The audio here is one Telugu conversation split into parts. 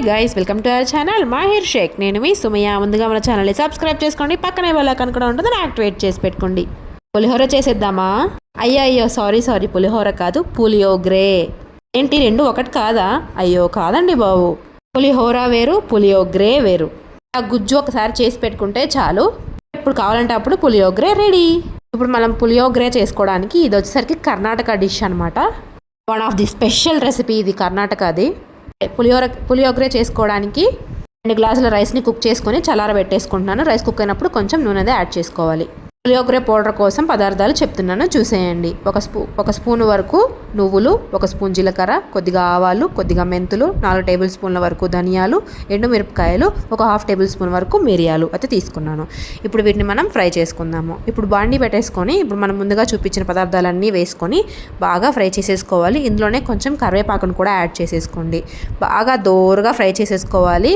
Hi guys welcome to our channel Mahir Shaik నేను మీ సుమయ ముందుగా మన ఛానల్ని సబ్స్క్రైబ్ చేసుకోండి. పక్కనే వాళ్ళ కనుక ఉంటుందని యాక్టివేట్ చేసి పెట్టుకోండి. పులిహోర చేసేద్దామా? అయ్యో అయ్యో సారీ సారీ పులిహోర కాదు పులియోగ్రే. ఏంటి రెండు ఒకటి కాదా? అయ్యో కాదండి బాబు. పులిహోర వేరు పులియోగ్రే వేరు. ఆ గుజ్జు ఒకసారి చేసి పెట్టుకుంటే చాలు. ఎప్పుడు కావాలంటే అప్పుడు పులియోగ్రే రెడీ. ఇప్పుడు మనం పులియోగ్రే చేసుకోవడానికి ఇది వచ్చేసరికి కర్ణాటక డిష్ అనమాట one of the special recipe ఇది కర్ణాటకది. పులిహోర పులియోగరే చేసుకోవడానికి రెండు గ్లాసుల రైస్ని కుక్ చేసుకొని చల్లారబెట్టేసుకుంటున్నాను. రైస్ కుక్ అయినప్పుడు కొంచెం నూనె యాడ్ చేసుకోవాలి. పులియోగరే పౌడర్ కోసం పదార్థాలు చెప్తున్నాను. చూసేయండి. ఒక స్పూ ఒక స్పూన్ వరకు నువ్వులు ఒక స్పూన్ జీలకర్ర కొద్దిగా ఆవాలు కొద్దిగా మెంతులు నాలుగు టేబుల్ స్పూన్ల వరకు ధనియాలు ఎండు మిరపకాయలు ఒక హాఫ్ టేబుల్ స్పూన్ వరకు మిరియాలు అయితే తీసుకున్నాను. ఇప్పుడు వీటిని మనం ఫ్రై చేసుకుందాము. ఇప్పుడు బాండి పెట్టేసుకొని ఇప్పుడు మనం ముందుగా చూపించిన పదార్థాలన్నీ వేసుకొని బాగా ఫ్రై చేసేసుకోవాలి. ఇందులోనే కొంచెం కరివేపాకును కూడా యాడ్ చేసేసుకోండి. బాగా దోరగా ఫ్రై చేసేసుకోవాలి.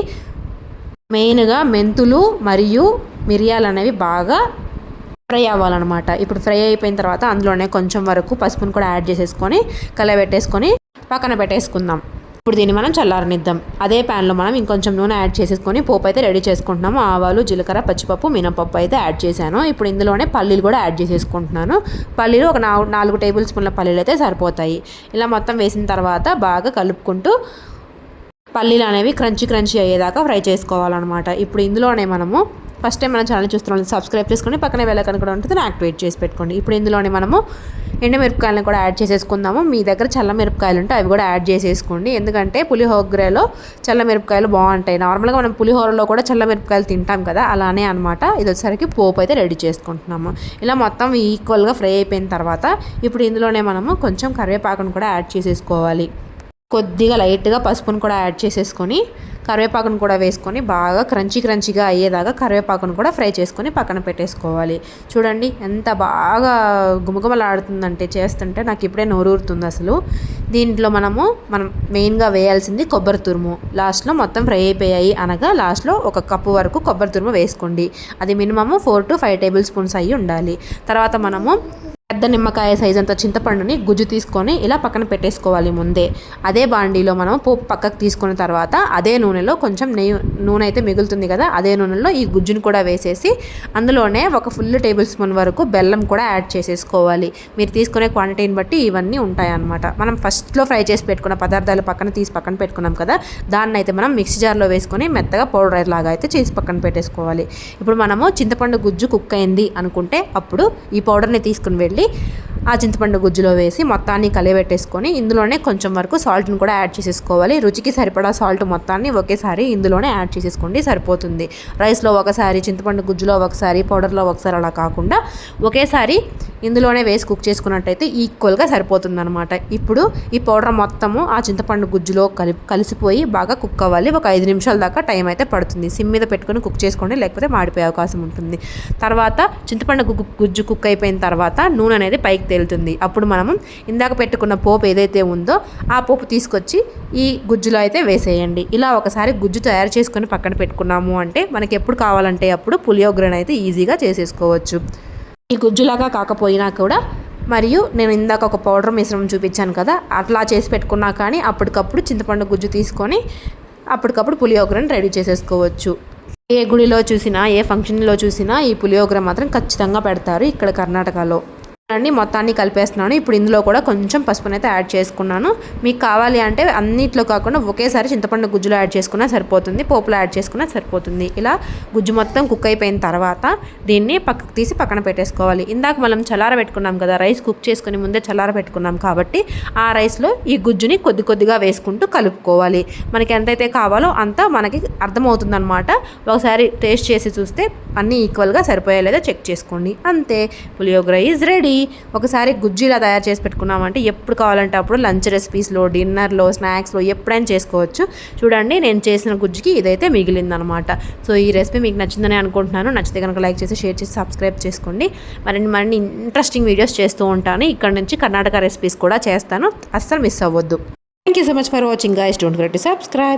మెయిన్గా మెంతులు మరియు మిరియాలు అనేవి బాగా ఫ్రై అవ్వాలన్నమాట. ఇప్పుడు ఫ్రై అయిపోయిన తర్వాత అందులోనే కొంచెం వరకు పసుపును కూడా యాడ్ చేసేసుకొని కలబెట్టేసుకొని పక్కన పెట్టేసుకుందాం. ఇప్పుడు దీన్ని మనం చల్లారనిద్దాం. అదే ప్యాన్లో మనం ఇంకొంచెం నూనె యాడ్ చేసేసుకొని పోపు అయితే రెడీ చేసుకుంటున్నాము. ఆవాలు జీలకర్ర పచ్చిపప్పు మినపప్పు అయితే యాడ్ చేశాను. ఇప్పుడు ఇందులోనే పల్లీలు కూడా యాడ్ చేసేసుకుంటున్నాను. పల్లీలు ఒక నాలుగు నాలుగు టేబుల్ స్పూన్ల పల్లీలు అయితే సరిపోతాయి. ఇలా మొత్తం వేసిన తర్వాత బాగా కలుపుకుంటూ పల్లీలు అనేవి క్రంచీ క్రంచీ అయ్యేదాకా ఫ్రై చేసుకోవాలన్నమాట. ఇప్పుడు ఇందులోనే మనము ఫస్ట్ టైం మన ఛానల్ చూస్తున్నాం సబ్స్క్రైబ్ చేసుకొని పక్కనే వెళ్ళకని కూడా ఉంటుంది యాక్టివేట్ చేసి పెట్టుకోండి. ఇప్పుడు ఇందులోనే మనము ఎండమిరపకాయలను కూడా యాడ్ చేసేసుకుందాము. మీ దగ్గర చల్ల మిరపకాయలు ఉంటే అవి కూడా యాడ్ చేసేసుకోండి. ఎందుకంటే పులిహోగ్రలో చల్ల మిరపకాయలు బాగుంటాయి. నార్మల్గా మనం పులిహోరలో కూడా చల్ల మిరపకాయలు తింటాం కదా అలానే అనమాట ఇది వచ్చేసరికి పోపు అయితే రెడీ చేసుకుంటున్నాము. ఇలా మొత్తం ఈక్వల్గా ఫ్రై అయిపోయిన తర్వాత ఇప్పుడు ఇందులోనే మనము కొంచెం కరివేపాకును కూడా యాడ్ చేసేసుకోవాలి. కొద్దిగా లైట్గా పసుపును కూడా యాడ్ చేసేసుకొని కరివేపాకును కూడా వేసుకొని బాగా క్రంచీ క్రంచీగా అయ్యేదాకా కరివేపాకును కూడా ఫ్రై చేసుకొని పక్కన పెట్టేసుకోవాలి. చూడండి ఎంత బాగా గుమగుమలాడుతుందంటే చేస్తుంటే నాకు ఇప్పుడే నోరూరుతుంది అసలు. దీంట్లో మనము మనం మెయిన్గా వేయాల్సింది కొబ్బరి తురుము. లాస్ట్లో మొత్తం ఫ్రై అయిపోయాయి అనగా లాస్ట్లో ఒక కప్పు వరకు కొబ్బరి తురుము వేసుకోండి. అది minimum four to five tablespoons అయ్యి ఉండాలి. తర్వాత మనము పెద్ద నిమ్మకాయ సైజ్ అంత చింతపండుని గుజ్జు తీసుకొని ఇలా పక్కన పెట్టేసుకోవాలి ముందే. అదే బాండీలో మనం పోపు పక్కకు తీసుకున్న తర్వాత అదే నూనెలో కొంచెం నెయ్యి నూనె అయితే మిగులుతుంది కదా అదే నూనెలో ఈ గుజ్జును కూడా వేసేసి అందులోనే ఒక ఫుల్ టేబుల్ స్పూన్ వరకు బెల్లం కూడా యాడ్ చేసేసుకోవాలి. మీరు తీసుకునే క్వాంటిటీని బట్టి ఇవన్నీ ఉంటాయన్నమాట. మనం ఫస్ట్లో ఫ్రై చేసి పెట్టుకున్న పదార్థాలు పక్కన తీసి పక్కన పెట్టుకున్నాం కదా దాన్ని అయితే మనం మిక్సీ జార్లో వేసుకొని మెత్తగా పౌడర్ లాగా అయితే చేసి పక్కన పెట్టేసుకోవాలి. ఇప్పుడు మనము చింతపండు గుజ్జు కుక్ అయింది అనుకుంటే అప్పుడు ఈ పౌడర్ని తీసుకుని వెళ్ళి ఆ చింతపండు గుజ్జులో వేసి మొత్తాన్ని కలియబెట్టేసుకొని ఇందులోనే కొంచెం వరకు సాల్ట్ని కూడా యాడ్ చేసేసుకోవాలి. రుచికి సరిపడా సాల్ట్ మొత్తాన్ని ఒకేసారి ఇందులోనే యాడ్ చేసేసుకోండి సరిపోతుంది. రైస్లో ఒకసారి చింతపండు గుజ్జులో ఒకసారి పౌడర్లో ఒకసారి అలా కాకుండా ఒకేసారి ఇందులోనే వేసి కుక్ చేసుకున్నట్టయితే ఈక్వల్గా సరిపోతుంది అనమాట ఇప్పుడు ఈ పౌడర్ మొత్తము ఆ చింతపండు గుజ్జులో కలి కలిసిపోయి బాగా కుక్ అవ్వాలి. ఒక ఐదు నిమిషాల దాకా టైం అయితే పడుతుంది. సిమ్ మీద పెట్టుకొని కుక్ చేసుకోండి లేకపోతే మాడిపోయే అవకాశం ఉంటుంది. తర్వాత చింతపండు గుజ్జు కుక్ అయిపోయిన తర్వాత నూనె అనేది పైకి తేలుతుంది. అప్పుడు మనము ఇందాక పెట్టుకున్న పోపు ఏదైతే ఉందో ఆ పోపు తీసుకొచ్చి ఈ గుజ్జులో అయితే వేసేయండి. ఇలా ఒకసారి గుజ్జు తయారు చేసుకొని పక్కన పెట్టుకున్నాము అంటే మనకి ఎప్పుడు కావాలంటే అప్పుడు పులియోగ్రన్ అయితే ఈజీగా చేసేసుకోవచ్చు. ఈ గుజ్జులాగా కాకపోయినా కూడా మరియు నేను ఇందాక ఒక పౌడర్ మిశ్రమం చూపించాను కదా అట్లా చేసి పెట్టుకున్నా కానీ అప్పటికప్పుడు చింతపండు గుజ్జు తీసుకొని అప్పటికప్పుడు పులియోగరని రెడీ చేసేసుకోవచ్చు. ఏ గుడిలో చూసినా ఏ ఫంక్షన్లో చూసినా ఈ పులియోగర మాత్రం ఖచ్చితంగా పెడతారు ఇక్కడ కర్ణాటకలో. అన్ని మొత్తాన్ని కలిపేస్తున్నాను. ఇప్పుడు ఇందులో కూడా కొంచెం పసుపునైతే యాడ్ చేసుకున్నాను. మీకు కావాలి అంటే అన్నిట్లో కాకుండా ఒకేసారి చింతపండు గుజ్జులో యాడ్ చేసుకున్నా సరిపోతుంది. పోపులో యాడ్ చేసుకున్నా సరిపోతుంది. ఇలా గుజ్జు మొత్తం కుక్ అయిపోయిన తర్వాత దీన్ని పక్కకు తీసి పక్కన పెట్టేసుకోవాలి. ఇందాక మనం చల్లార పెట్టుకున్నాం కదా రైస్ కుక్ చేసుకుని ముందే చల్లార పెట్టుకున్నాం కాబట్టి ఆ రైస్లో ఈ గుజ్జుని కొద్ది కొద్దిగా వేసుకుంటూ కలుపుకోవాలి. మనకి ఎంతైతే కావాలో అంతా మనకి అర్థమవుతుందనమాట ఒకసారి టేస్ట్ చేసి చూస్తే అన్నీ ఈక్వల్గా సరిపోయేలేదో చెక్ చేసుకోండి. అంతే. పులియోగ్ర ఈజ్ రెడీ ఒకసారి గుజ్జు ఇలా తయారు చేసి పెట్టుకున్నామంటే ఎప్పుడు కావాలంటే అప్పుడు లంచ్ రెసిపీస్లో డిన్నర్లో స్నాక్స్లో ఎప్పుడైనా చేసుకోవచ్చు. చూడండి నేను చేసిన గుజ్జుకి ఇదైతే మిగిలిందనమాట. సో ఈ రెసిపీ మీకు నచ్చిందని అనుకుంటున్నాను. నచ్చితే కనుక లైక్ చేసి షేర్ చేసి సబ్స్క్రైబ్ చేసుకోండి. మరిన్ని మరిన్ని ఇంట్రెస్టింగ్ వీడియోస్ చేస్తూ ఉంటాను. ఇక్కడ నుంచి కర్ణాటక రెసిపీస్ కూడా చేస్తాను. అస్సలు మిస్ అవ్వద్దు. Thank you so much for watching guys don't get to subscribe